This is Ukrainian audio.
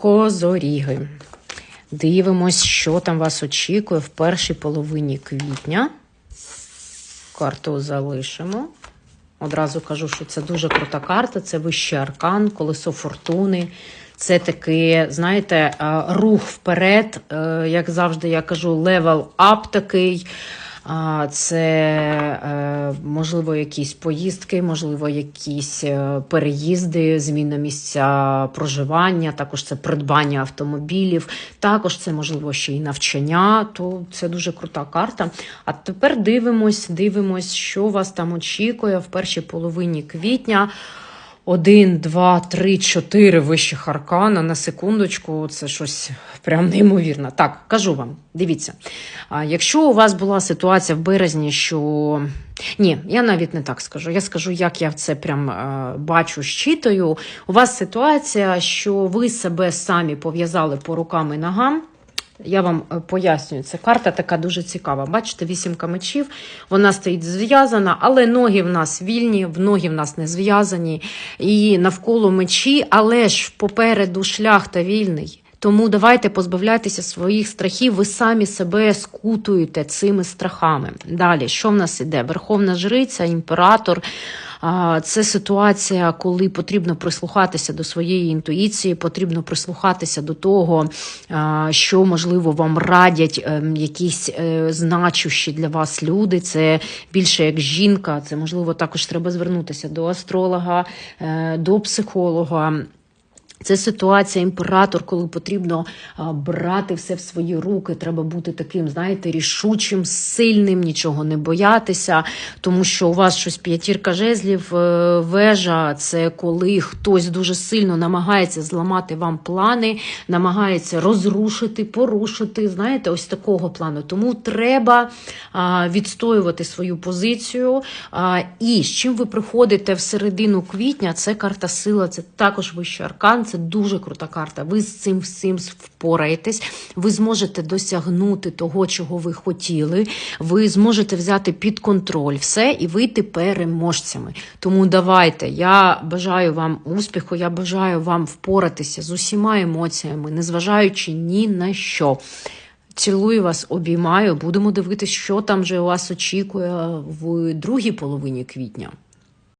Козоріги. Дивимось, що там вас очікує в першій половині квітня. Карту залишимо. Одразу кажу, що це дуже крута карта. Це вищий аркан, колесо фортуни. Це такий, знаєте, е, рух вперед. Е, Як завжди, я кажу, левел ап такий. Це е, можливо якісь поїздки, можливо, якісь е, переїзди, зміна місця проживання, також це придбання автомобілів, також це можливо ще й навчання. То це дуже крута карта. А тепер дивимось, дивимось, що вас там очікує в першій половині квітня. Один, два, три, чотири вищих аркана на секундочку. Це щось прям неймовірно. Так, кажу вам, дивіться. Якщо у вас була ситуація в березні, що. Ні, я навіть не так скажу. Я скажу, як я це прям е, бачу, щитаю. У вас ситуація, що ви себе самі пов'язали по рукам і ногам. Я вам е, пояснюю, це карта така дуже цікава. Бачите, вісімка мечів, вона стоїть зв'язана, але ноги в нас вільні, в ноги в нас не зв'язані, і навколо мечі, але ж попереду шлях та вільний. Тому давайте позбавляйтеся своїх страхів, ви самі себе скутуєте цими страхами. Далі, що в нас іде? Верховна жриця, імператор. Це ситуація, коли потрібно прислухатися до своєї інтуїції, потрібно прислухатися до того, що можливо вам радять ем, якісь е, значущі для вас люди. Це більше як жінка. Це можливо також треба звернутися до астролога, е, до психолога. Це ситуація імператор, коли потрібно брати все в свої руки. Треба бути таким, знаєте, рішучим, сильним, нічого не боятися, тому що у вас щось п'ятірка жезлів, е, вежа. Це коли хтось дуже сильно намагається зламати вам плани, намагається розрушити, порушити. Знаєте, ось такого плану. Тому треба відстоювати свою позицію. І з чим ви приходите в середину квітня, це карта сила, це також вищий аркан. Це дуже крута карта. Ви з цим всім впораєтесь, ви зможете досягнути того, чого ви хотіли. Ви зможете взяти під контроль все і вийти переможцями. Тому давайте. Я бажаю вам успіху, я бажаю вам впоратися з усіма емоціями, незважаючи ні на що. Цілую вас, обіймаю. Будемо дивитися, що там же вас очікує в другій половині квітня.